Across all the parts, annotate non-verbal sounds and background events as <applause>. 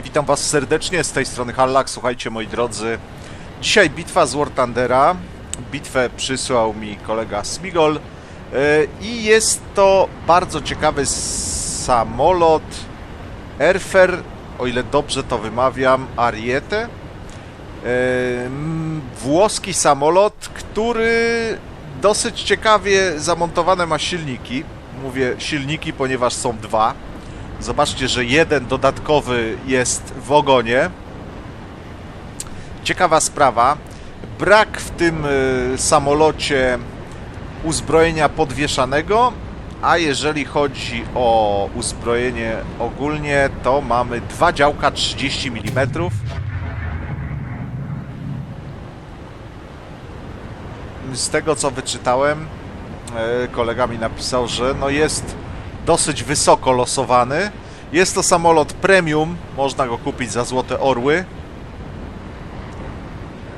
Witam Was serdecznie, z tej strony Hallak. Słuchajcie, moi drodzy, dzisiaj bitwa z War Thundera. Bitwę przysłał mi kolega Smigol yy, i jest to bardzo ciekawy samolot Erfer, o ile dobrze to wymawiam, Ariete. Mm, Włoski samolot, który dosyć ciekawie zamontowane ma silniki. Mówię silniki, ponieważ są dwa. Zobaczcie, że jeden dodatkowy jest w ogonie. Ciekawa sprawa. Brak w tym y, samolocie uzbrojenia podwieszanego, a jeżeli chodzi o uzbrojenie ogólnie, to mamy dwa działka 30 mm. Z tego co wyczytałem, y, kolega mi napisał, że no jest dosyć wysoko losowany. Jest to samolot premium, można go kupić za złote orły.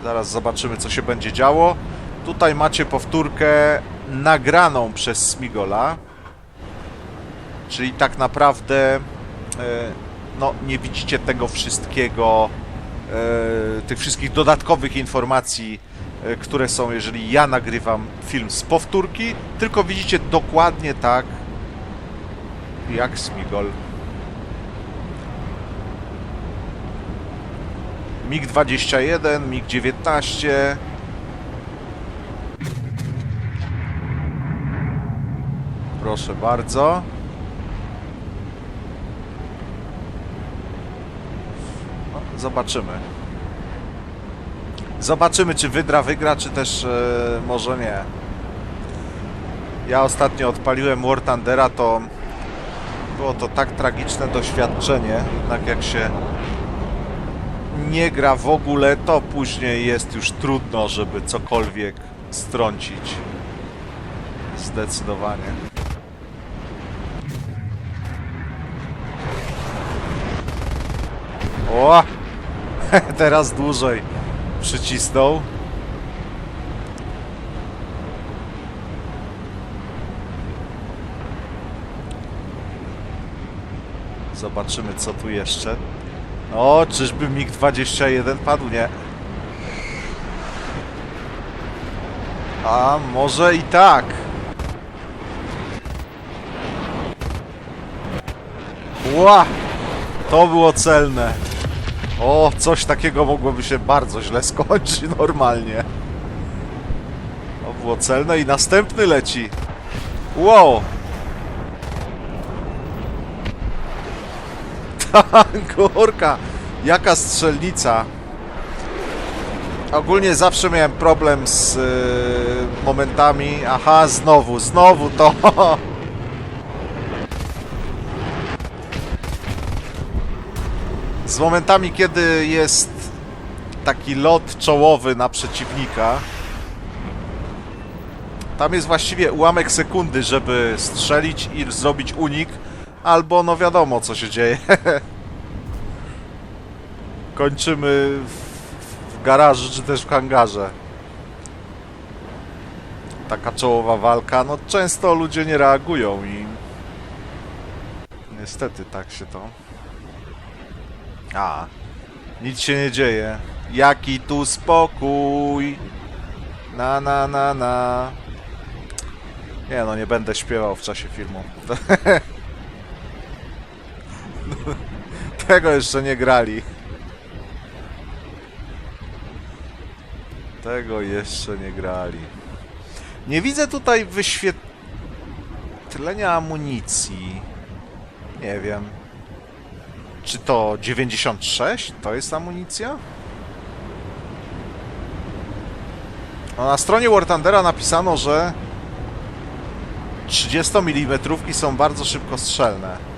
Zaraz zobaczymy, co się będzie działo. Tutaj macie powtórkę nagraną przez Smigola. Czyli tak naprawdę e, no, nie widzicie tego wszystkiego, e, tych wszystkich dodatkowych informacji, e, które są, jeżeli ja nagrywam film z powtórki, tylko widzicie dokładnie tak, jak Smigol. MiG-21, MiG-19. Proszę bardzo. No, zobaczymy. Zobaczymy, czy Wydra wygra, czy też e, może nie. Ja ostatnio odpaliłem War Thundera, to było to tak tragiczne doświadczenie, jednak jak się nie gra w ogóle, to później jest już trudno, żeby cokolwiek strącić. Zdecydowanie. O! <laughs> Teraz dłużej przycisnął. Zobaczymy, co tu jeszcze. O, czyżby MiG-21 padł? Nie. A, może i tak. Ła! To było celne. O, coś takiego mogłoby się bardzo źle <laughs> skończyć normalnie. To było celne i następny leci. Wow! <laughs> Kurka, jaka strzelnica. Ogólnie zawsze miałem problem z y, momentami. Aha, znowu, znowu to. Z momentami, kiedy jest taki lot czołowy na przeciwnika. Tam jest właściwie ułamek sekundy, żeby strzelić i zrobić unik, albo no wiadomo co się dzieje. <laughs> Kończymy w, w garażu czy też w hangarze. Taka czołowa walka, no często ludzie nie reagują i niestety tak się to. A, nic się nie dzieje. Jaki tu spokój. Na na na na. Nie no, nie będę śpiewał w czasie filmu. <laughs> <laughs> Tego jeszcze nie grali. Tego jeszcze nie grali. Nie widzę tutaj wyświetlenia amunicji. Nie wiem. Czy to 96? To jest amunicja? No, na stronie War Thundera napisano, że 30 mm są bardzo szybko strzelne.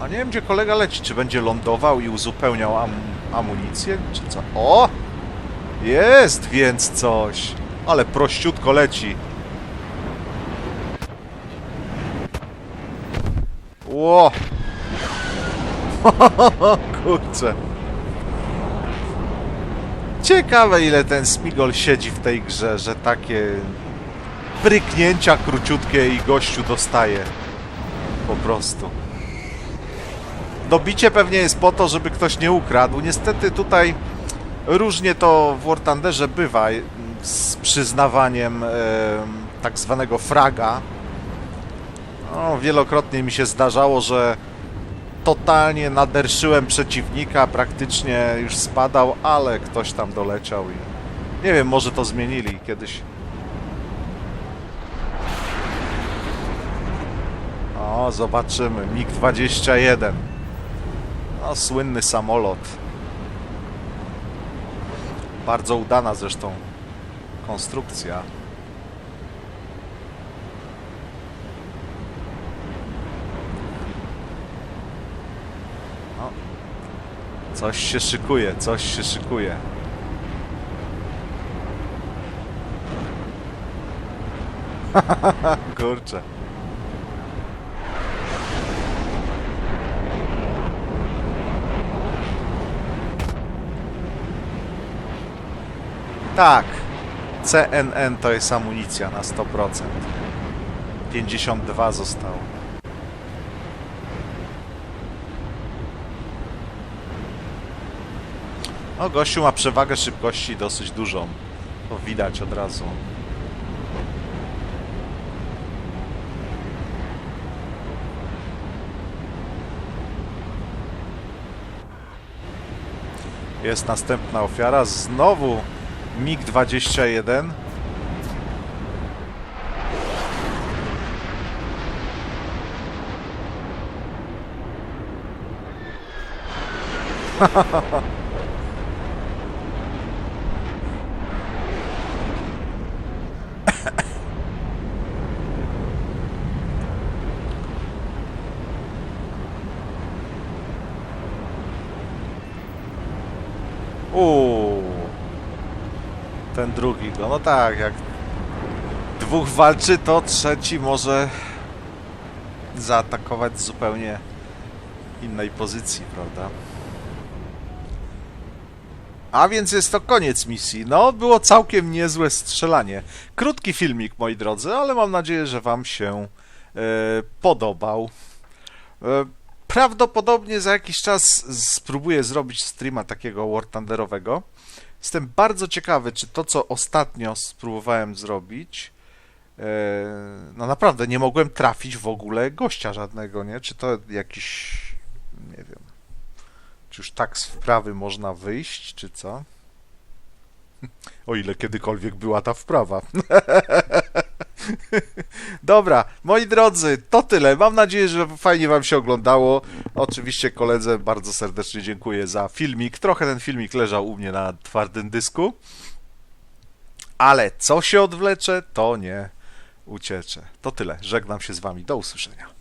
A nie wiem, gdzie kolega leci. Czy będzie lądował i uzupełniał am amunicję, czy co? O! Jest więc coś. Ale prościutko leci. Ło! <laughs> Kurczę. Ciekawe ile ten Smigol siedzi w tej grze, że takie pryknięcia króciutkie i gościu dostaje. Po prostu. Dobicie pewnie jest po to, żeby ktoś nie ukradł. Niestety tutaj różnie to w War Thunderze bywa mm, z przyznawaniem e, tak zwanego fraga. No, wielokrotnie mi się zdarzało, że totalnie naderszyłem przeciwnika, praktycznie już spadał, ale ktoś tam doleciał i nie wiem, może to zmienili kiedyś. O, zobaczymy. MiG-21. No, słynny samolot. Bardzo udana zresztą konstrukcja. No. Coś się szykuje, coś się szykuje. <laughs> Kurczę. Tak. CNN to jest amunicja na 100%. 52 zostało. No, gościu ma przewagę szybkości dosyć dużą. To widać od razu. Jest następna ofiara. Znowu MiG-21. <laughs> Uuu. Ten drugi go. No tak, jak dwóch walczy, to trzeci może zaatakować z zupełnie innej pozycji, prawda? A więc jest to koniec misji. No, było całkiem niezłe strzelanie. Krótki filmik, moi drodzy, ale mam nadzieję, że Wam się e, podobał. E, prawdopodobnie za jakiś czas spróbuję zrobić streama takiego War Thunderowego. Jestem bardzo ciekawy, czy to, co ostatnio spróbowałem zrobić, e, no naprawdę nie mogłem trafić w ogóle gościa żadnego, nie? Czy to jakiś, nie wiem, czy już tak z wprawy można wyjść, czy co? <laughs> O ile kiedykolwiek była ta wprawa. <laughs> <laughs> Dobra, moi drodzy, to tyle. Mam nadzieję, że fajnie Wam się oglądało. Oczywiście koledze bardzo serdecznie dziękuję za filmik. Trochę ten filmik leżał u mnie na twardym dysku. Ale co się odwlecze, to nie ucieczę. To tyle. Żegnam się z Wami. Do usłyszenia.